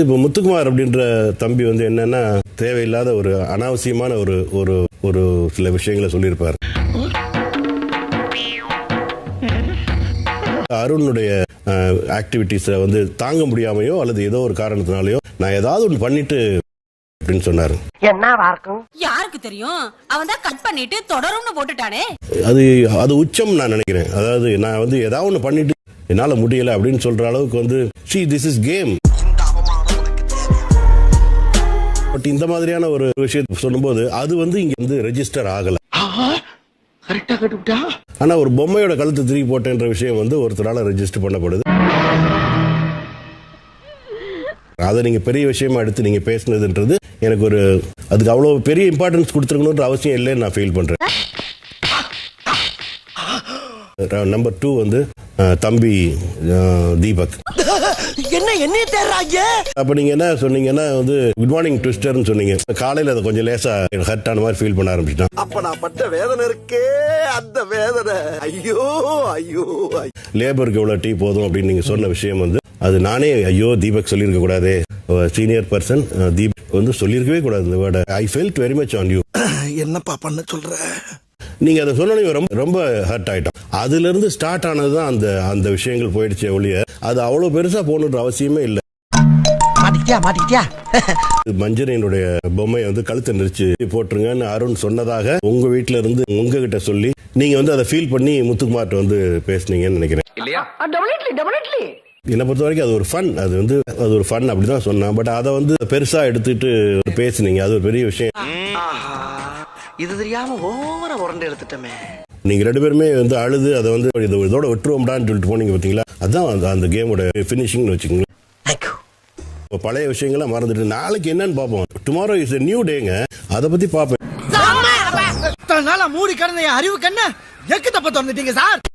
இப்போ முத்துக்குமார் அப்படின்ற தம்பி வந்து என்னன்னா தேவையில்லாத ஒரு அனாவசியமான ஒரு ஒரு ஒரு சில விஷயங்களை சொல்லியிருப்பார். அருணுடைய ஆக்டிவிட்டீஸை வந்து தாங்க முடியாமையோ அல்லது ஏதோ ஒரு காரணத்தினாலயோ நான் ஏதாவது ஒன்று பண்ணிட்டு அப்படின்னு சொன்னார். யாருக்கு தெரியும்? அவன் தான் கட் பண்ணிட்டு தொடரும்னு போட்டுட்டானே. அது அது உச்சம் நான் நினைக்கிறேன். அதாவது நான் வந்து ஏதாவது ஒன்று பண்ணிட்டு என்னால் முடியல அப்படின்னு சொல்ற அளவுக்கு வந்து see this is game but இந்த மாதிரியான ஒரு விஷயத்தை சொல்லும்போது அது வந்து இங்க வந்து ரெஜிஸ்டர் ஆகல. ஆனா ஒரு பொம்மையோட கழுத்து திருப்பி போட்டேன்ற விஷயம் வந்து ஒருத்தரால ரெஜிஸ்டர் பண்ணப்படுது. அதை நீங்க பெரிய விஷயமா எடுத்து நீங்க பேசுனதுன்றது எனக்கு ஒரு அதுக்கு அவ்வளவு பெரிய இம்பார்ட்டன்ஸ் கொடுத்துருக்கணுன்ற அவசியம் இல்லைன்னு நான் ஃபீல் பண்றேன். நம்பர் டூ வந்து தம்பி தீபக். என்ன என்ன தேடுறாங்க? அப்ப நீங்க என்ன சொன்னீங்கன்னா வந்து குட் மார்னிங் ட்விஸ்டர்னு சொன்னீங்க. காலையில அதை கொஞ்சம் லேசா ஹர்ட் ஆன மாதிரி ஃபீல் பண்ண ஆரம்பிச்சிட்டான். அப்ப நான் பட்ட வேதனை இருக்கே அந்த வேதனை. ஐயோ ஐயோ ஐயோ. லேபருக்கு எவ்வளவு டீ போதும் அப்படின்னு நீங்க சொன்ன விஷயம் வந்து அது நானே ஐயோ தீபக் சொல்லியிருக்க கூடாதே. சீனியர் பர்சன் தீபக் வந்து சொல்லியிருக்கவே கூடாது இந்த வேர்டை I felt very much on you என்னப்பா பண்ண சொல்ற? நீங்க அதை சொன்னோன்னே ரொம்ப ரொம்ப ஹர்ட் ஆயிட்டோம். அதுல இருந்து ஸ்டார்ட் ஆனதுதான் அந்த அந்த விஷயங்கள் போயிடுச்சே ஒழிய அது அவ்வளவு பெருசா போகணுன்ற அவசியமே இல்லை. மாட்டிக்கிட்டியா பொம்மையை வந்து கழுத்தை நெரிச்சு போட்டுருங்கன்னு அருண் சொன்னதாக உங்க வீட்ல இருந்து உங்ககிட்ட சொல்லி நீங்க வந்து அதை ஃபீல் பண்ணி முத்துக்குமார்ட்ட வந்து பேசுனீங்கன்னு நினைக்கிறேன். என்னை பொறுத்த வரைக்கும் அது ஒரு ஃபன் அது வந்து அது ஒரு ஃபன் அப்படிதான் சொன்னேன். பட் அதை வந்து பெருசா எடுத்துட்டு பேசுனீங்க அது ஒரு பெரிய விஷயம். இது தெரியாம ஓவர உரண்டு எடுத்துட்டமே. நீங்க ரெண்டு பேருமே வந்து அழுது அதை வந்து இது இதோட விட்டுருவோம்டான்னு சொல்லிட்டு போனீங்க பாத்தீங்களா? அதான் அந்த- கேமோட ஃபினிஷிங்னு வச்சுக்கோங்களேன். இப்போ பழைய விஷயங்களை மறந்துட்டு நாளைக்கு என்னன்னு பார்ப்போம். டுமாரோ இஸ் a நியூ டேங்க அதை பத்தி பார்ப்பேன் மூடி கிடந்த அறிவு கண்ண எக்கு தப்ப திறந்துட்டீங்க சார்!